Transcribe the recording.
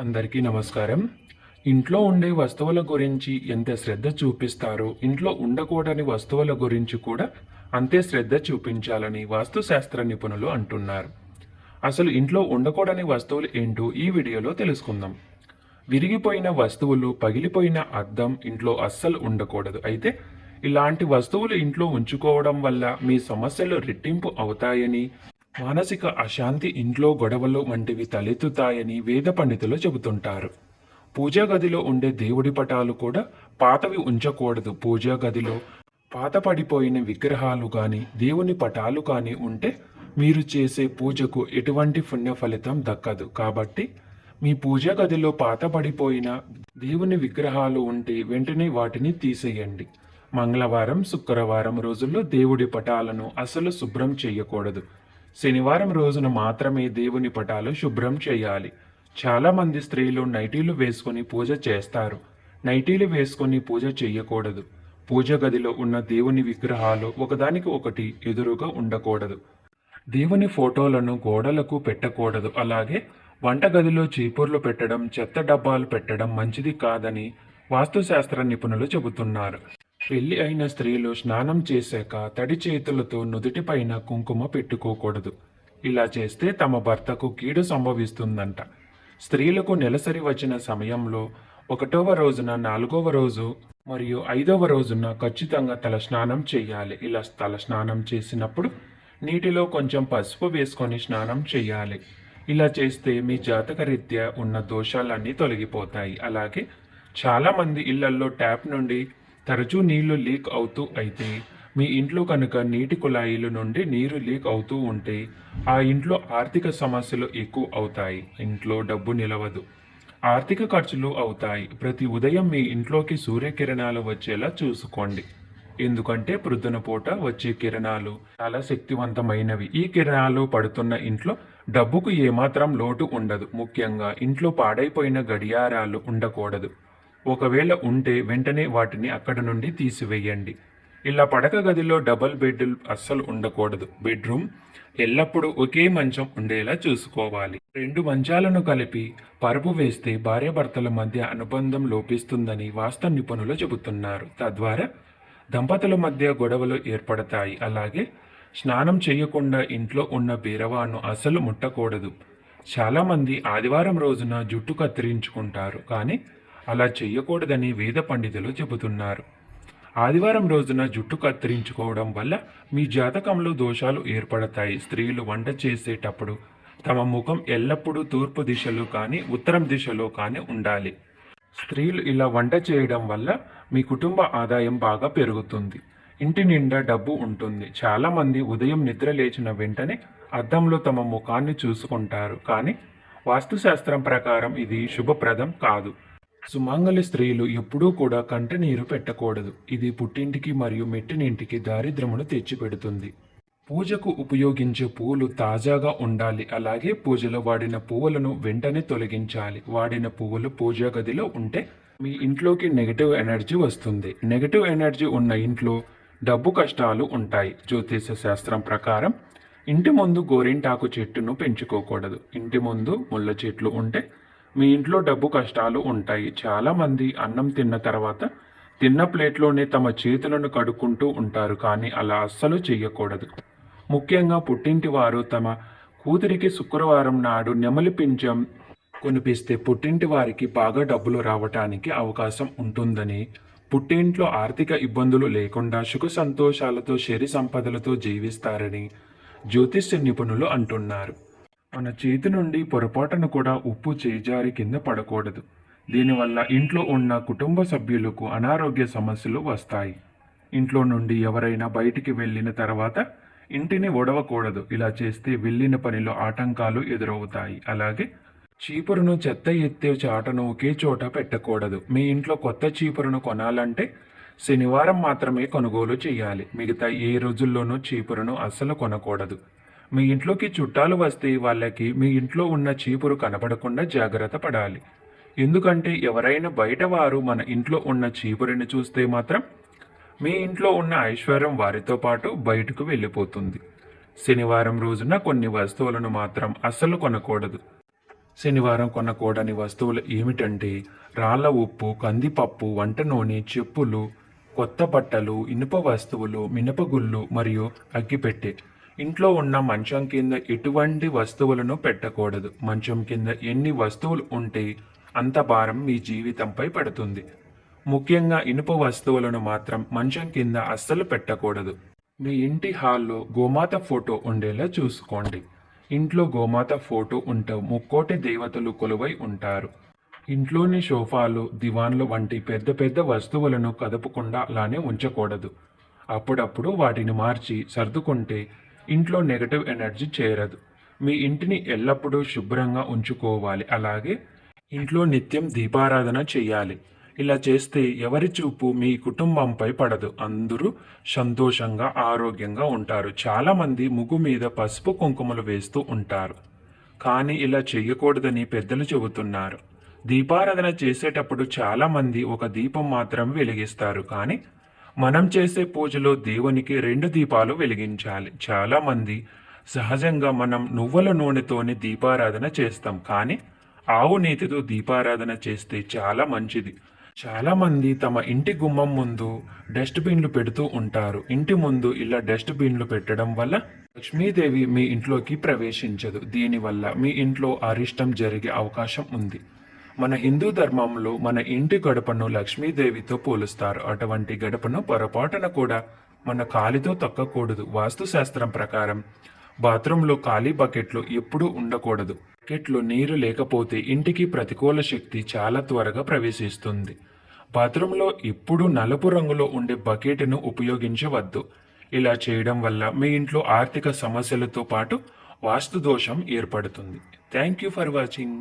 అందరికీ నమస్కారం. ఇంట్లో ఉండే వస్తువుల గురించి ఎంత శ్రద్ధ చూపిస్తారో ఇంట్లో ఉండకూడని వస్తువుల గురించి కూడా అంతే శ్రద్ధ చూపించాలని వాస్తుశాస్త్ర నిపుణులు అంటున్నారు. అసలు ఇంట్లో ఉండకూడని వస్తువులు ఏంటో ఈ వీడియోలో తెలుసుకుందాం. విరిగిపోయిన వస్తువులు పగిలిపోయిన అద్దం ఇంట్లో అస్సలు ఉండకూడదు. అయితే ఇలాంటి వస్తువులు ఇంట్లో ఉంచుకోవడం వల్ల మీ సమస్యలు రెట్టింపు అవుతాయని మానసిక అశాంతి ఇంట్లో గొడవలు వంటివి తలెత్తుతాయని వేద పండితులు చెబుతుంటారు. పూజా గదిలో ఉండే దేవుడి పటాలు కూడా పాతవి ఉంచకూడదు. పూజా గదిలో పాత పడిపోయిన విగ్రహాలు కానీ దేవుని పటాలు కానీ ఉంటే మీరు చేసే పూజకు ఎటువంటి పుణ్య ఫలితం దక్కదు. కాబట్టి మీ పూజా గదిలో పాత పడిపోయిన దేవుని విగ్రహాలు ఉంటే వెంటనే వాటిని తీసేయండి. మంగళవారం శుక్రవారం రోజుల్లో దేవుడి పటాలను అసలు శుభ్రం చేయకూడదు. శనివారం రోజున మాత్రమే దేవుని పటాలు శుభ్రం చేయాలి. చాలామంది స్త్రీలు నైటీలు వేసుకొని పూజ చేస్తారు. నైటీలు వేసుకొని పూజ చేయకూడదు. పూజ గదిలో ఉన్న దేవుని విగ్రహాలు ఒకదానికి ఒకటి ఎదురుగా ఉండకూడదు. దేవుని ఫోటోలను గోడలకు పెట్టకూడదు. అలాగే వంటగదిలో చీపుర్లు పెట్టడం చెత్త డబ్బాలు పెట్టడం మంచిది కాదని వాస్తుశాస్త్ర నిపుణులు చెబుతున్నారు. పెళ్ళి అయిన స్త్రీలు స్నానం చేశాక తడి చేతులతో నుదుటిపైన కుంకుమ పెట్టుకోకూడదు. ఇలా చేస్తే తమ భర్తకు కీడు సంభవిస్తుందంట. స్త్రీలకు నెలసరి వచ్చిన సమయంలో ఒకటవ రోజున నాలుగవ రోజు మరియు ఐదవ రోజున ఖచ్చితంగా తల స్నానం చేయాలి. ఇలా తల స్నానం చేసినప్పుడు నీటిలో కొంచెం పసుపు వేసుకొని స్నానం చేయాలి. ఇలా చేస్తే మీ జాతకరీత్యా ఉన్న దోషాలన్నీ తొలగిపోతాయి. అలాగే చాలామంది ఇళ్ళల్లో ట్యాప్ నుండి తరచూ నీళ్ళు లీక్ అవుతూ అయితే మీ ఇంట్లో కనుక నీటి కుళాయిల నుండి నీరు లీక్ అవుతూ ఉంటే ఆ ఇంట్లో ఆర్థిక సమస్యలు ఎక్కువ అవుతాయి. ఇంట్లో డబ్బు నిలవదు. ఆర్థిక ఖర్చులు అవుతాయి. ప్రతి ఉదయం మీ ఇంట్లోకి సూర్యకిరణాలు వచ్చేలా చూసుకోండి. ఎందుకంటే ప్రొద్దున పూట వచ్చే కిరణాలు చాలా శక్తివంతమైనవి. ఈ కిరణాలు పడుతున్న ఇంట్లో డబ్బుకు ఏమాత్రం లోటు ఉండదు. ముఖ్యంగా ఇంట్లో పాడైపోయిన గడియారాలు ఉండకూడదు. ఒకవేళ ఉంటే వెంటనే వాటిని అక్కడ నుండి తీసివేయండి. ఇలా పడక గదిలో డబల్ బెడ్ అస్సలు ఉండకూడదు. బెడ్రూమ్ ఎల్లప్పుడూ ఒకే మంచం ఉండేలా చూసుకోవాలి. రెండు మంచాలను కలిపి పరుపు వేస్తే భార్యాభర్తల మధ్య అనుబంధం లోపిస్తుందని వాస్తు నిపుణులు చెబుతున్నారు. తద్వారా దంపతుల మధ్య గొడవలు ఏర్పడతాయి. అలాగే స్నానం చేయకుండా ఇంట్లో ఉన్న బీరవాను అసలు ముట్టకూడదు. చాలామంది ఆదివారం రోజున జుట్టు కత్తిరించుకుంటారు. కానీ అలా చేయకూడదని వేద పండితులు చెబుతున్నారు. ఆదివారం రోజున జుట్టు కత్తిరించుకోవడం వల్ల మీ జాతకంలో దోషాలు ఏర్పడతాయి. స్త్రీలు వంట చేసేటప్పుడు తమ ముఖం ఎల్లప్పుడూ తూర్పు దిశలో కానీ ఉత్తరం దిశలో కానీ ఉండాలి. స్త్రీలు ఇలా వంట చేయడం వల్ల మీ కుటుంబ ఆదాయం బాగా పెరుగుతుంది. ఇంటి నిండా డబ్బు ఉంటుంది. చాలామంది ఉదయం నిద్ర లేచిన వెంటనే అద్దంలో తమ ముఖాన్ని చూసుకుంటారు. కానీ వాస్తుశాస్త్రం ప్రకారం ఇది శుభప్రదం కాదు. సుమంగళి స్త్రీలు ఎప్పుడూ కూడా కంటి నీరు పెట్టకూడదు. ఇది పుట్టింటికి మరియు మెట్టినింటికి దారిద్రమును తెచ్చిపెడుతుంది పూజకు ఉపయోగించే పూలు తాజాగా ఉండాలి. అలాగే పూజలో వాడిన పువ్వులను వెంటనే తొలగించాలి. వాడిన పువ్వులు పూజా గదిలో ఉంటే మీ ఇంట్లోకి నెగటివ్ ఎనర్జీ వస్తుంది. నెగటివ్ ఎనర్జీ ఉన్న ఇంట్లో డబ్బు కష్టాలు ఉంటాయి. జ్యోతిష శాస్త్రం ప్రకారం ఇంటి ముందు గోరింటాకు చెట్టును పెంచుకోకూడదు. ఇంటి ముందు ముళ్ళ చెట్లు ఉంటే మీ ఇంట్లో డబ్బు కష్టాలు ఉంటాయి. చాలామంది అన్నం తిన్న తర్వాత తిన్న ప్లేట్లోనే తమ చేతులను కడుక్కుంటూ ఉంటారు కానీ అలా అస్సలు చేయకూడదు ముఖ్యంగా పుట్టింటి వారు తమ కూతురికి శుక్రవారం నాడు నెమలి పింఛం కొనిపిస్తే పుట్టింటి వారికి బాగా డబ్బులు రావటానికి అవకాశం ఉంటుందని పుట్టింట్లో ఆర్థిక ఇబ్బందులు లేకుండా సుఖ సంతోషాలతో శరీర సంపదలతో జీవిస్తారని జ్యోతిష్య నిపుణులు అంటున్నారు. మన చేతి నుండి పొరపాటును కూడా ఉప్పు చేజారి కింద పడకూడదు. దీనివల్ల ఇంట్లో ఉన్న కుటుంబ సభ్యులకు అనారోగ్య సమస్యలు వస్తాయి. ఇంట్లో నుండి ఎవరైనా బయటికి వెళ్ళిన తర్వాత ఇంటిని ఒడవకూడదు. ఇలా చేస్తే వెళ్ళిన పనిలో ఆటంకాలు ఎదురవుతాయి. అలాగే చీపురును చెత్త ఎత్తే చాటను ఒకే చోట పెట్టకూడదు. మీ ఇంట్లో కొత్త చీపురును కొనాలంటే శనివారం మాత్రమే కొనుగోలు చేయాలి. మిగతా ఏ రోజుల్లోనూ చీపురును అస్సలు కొనకూడదు. మీ ఇంట్లోకి చుట్టాలు వస్తే వాళ్ళకి మీ ఇంట్లో ఉన్న చీపురు కనబడకుండా జాగ్రత్త పడాలి. ఎందుకంటే ఎవరైనా బయట వారు మన ఇంట్లో ఉన్న చీపురుని చూస్తే మాత్రం మీ ఇంట్లో ఉన్న ఐశ్వర్యం వారితో పాటు బయటకు వెళ్ళిపోతుంది. శనివారం రోజున కొన్ని వస్తువులను మాత్రం అస్సలు కొనకూడదు. శనివారం కొనకూడని వస్తువులు ఏమిటంటే రాళ్ళ ఉప్పు కందిపప్పు వంట నూనె చెప్పులు కొత్త బట్టలు ఇనుప వస్తువులు మినపగుళ్ళు మరియు అగ్గిపెట్టె. ఇంట్లో ఉన్న మంచం కింద ఎటువంటి వస్తువులను పెట్టకూడదు. మంచం కింద ఎన్ని వస్తువులు ఉంటే అంత భారం మీ జీవితంపై పడుతుంది. ముఖ్యంగా ఇనుప వస్తువులను మాత్రం మంచం కింద అస్సలు పెట్టకూడదు. మీ ఇంటి హాల్లో గోమాత ఫోటో ఉండేలా చూసుకోండి. ఇంట్లో గోమాత ఫోటో ఉంటే ముక్కోటి దేవతలు కొలువై ఉంటారు. ఇంట్లోని సోఫాలు దివాన్లు వంటి పెద్ద పెద్ద వస్తువులను కదపకుండా అలానే ఉంచకూడదు. అప్పుడప్పుడు వాటిని మార్చి సర్దుకుంటే ఇంట్లో నెగటివ్ ఎనర్జీ చేరదు. మీ ఇంటిని ఎల్లప్పుడూ శుభ్రంగా ఉంచుకోవాలి. అలాగే ఇంట్లో నిత్యం దీపారాధన చేయాలి. ఇలా చేస్తే ఎవరి చూపు మీ కుటుంబంపై పడదు. అందరూ సంతోషంగా ఆరోగ్యంగా ఉంటారు. చాలామంది ముగ్గు మీద పసుపు కుంకుమలు వేస్తూ ఉంటారు. కానీ ఇలా చేయకూడదని పెద్దలు చెబుతున్నారు. దీపారాధన చేసేటప్పుడు చాలామంది ఒక దీపం మాత్రం వెలిగిస్తారు. కానీ మనం చేసే పూజలో దేవునికి రెండు దీపాలు వెలిగించాలి. చాలామంది సహజంగా మనం నువ్వుల నూనెతోనే దీపారాధన చేస్తాం. కానీ ఆవు నేతితో దీపారాధన చేస్తే చాలా మంచిది. చాలామంది తమ ఇంటి గుమ్మం ముందు డస్ట్బిన్లు పెడుతూ ఉంటారు. ఇంటి ముందు ఇలా డస్ట్బిన్లు పెట్టడం వల్ల లక్ష్మీదేవి మీ ఇంట్లోకి ప్రవేశించదు. దీనివల్ల మీ ఇంట్లో అరిష్టం జరిగే అవకాశం ఉంది. మన హిందూ ధర్మంలో మన ఇంటి గడపను లక్ష్మీదేవితో పోలుస్తారు. అటువంటి గడపను పొరపాటున కూడా మన కాలితో తొక్కకూడదు. వాస్తు శాస్త్రం ప్రకారం బాత్రూంలో ఖాళీ బకెట్లు ఎప్పుడూ ఉండకూడదు. బకెట్లో నీరు లేకపోతే ఇంటికి ప్రతికూల శక్తి చాలా త్వరగా ప్రవేశిస్తుంది. బాత్రూంలో ఎప్పుడూ నలుపు రంగులో ఉండే బకెట్ను ఉపయోగించవద్దు. ఇలా చేయడం వల్ల మీ ఇంట్లో ఆర్థిక సమస్యలతో పాటు వాస్తు దోషం ఏర్పడుతుంది. Thank you for watching.